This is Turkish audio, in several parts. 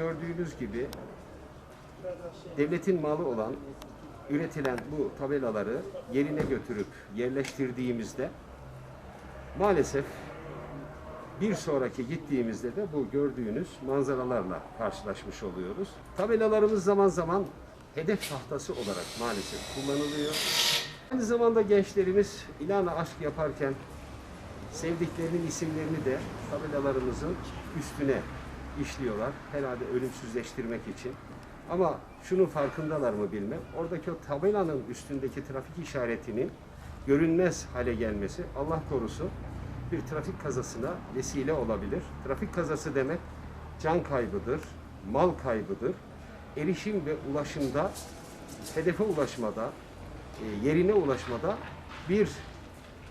gördüğünüz gibi devletin malı olan üretilen bu tabelaları yerine götürüp yerleştirdiğimizde maalesef bir sonraki gittiğimizde de bu gördüğünüz manzaralarla karşılaşmış oluyoruz. Tabelalarımız zaman zaman hedef tahtası olarak maalesef kullanılıyor. Aynı zamanda gençlerimiz ilana aşk yaparken sevdiklerinin isimlerini de tabelalarımızın üstüne işliyorlar. Herhalde ölümsüzleştirmek için. Ama şunun farkındalar mı bilmem. Oradaki o tabelanın üstündeki trafik işaretinin görünmez hale gelmesi Allah korusun bir trafik kazasına vesile olabilir. Trafik kazası demek can kaybıdır, mal kaybıdır. Erişim ve ulaşımda, hedefe ulaşmada, e, yerine ulaşmada bir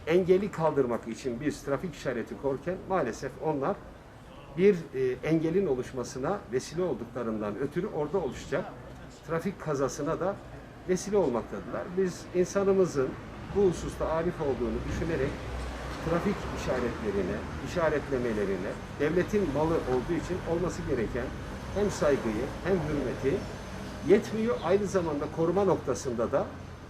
engeli kaldırmak için biz trafik işareti korken maalesef onlar bir e, engelin oluşmasına vesile olduklarından ötürü orada oluşacak trafik kazasına da vesile olmaktadırlar. Biz insanımızın bu hususta arif olduğunu düşünerek trafik işaretlerine, işaretlemelerine devletin malı olduğu için olması gereken hem saygıyı hem hürmeti yetmiyor. Aynı zamanda koruma noktasında da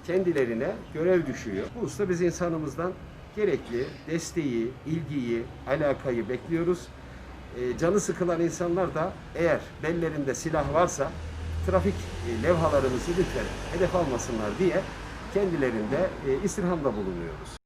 kendilerine görev düşüyor. Bu hususta biz insanımızdan gerekli desteği, ilgiyi, alakayı bekliyoruz. E, canı sıkılan insanlar da eğer bellerinde silah varsa trafik e, levhalarımızı lütfen hedef almasınlar diye kendilerinde e, istirhamda bulunuyoruz.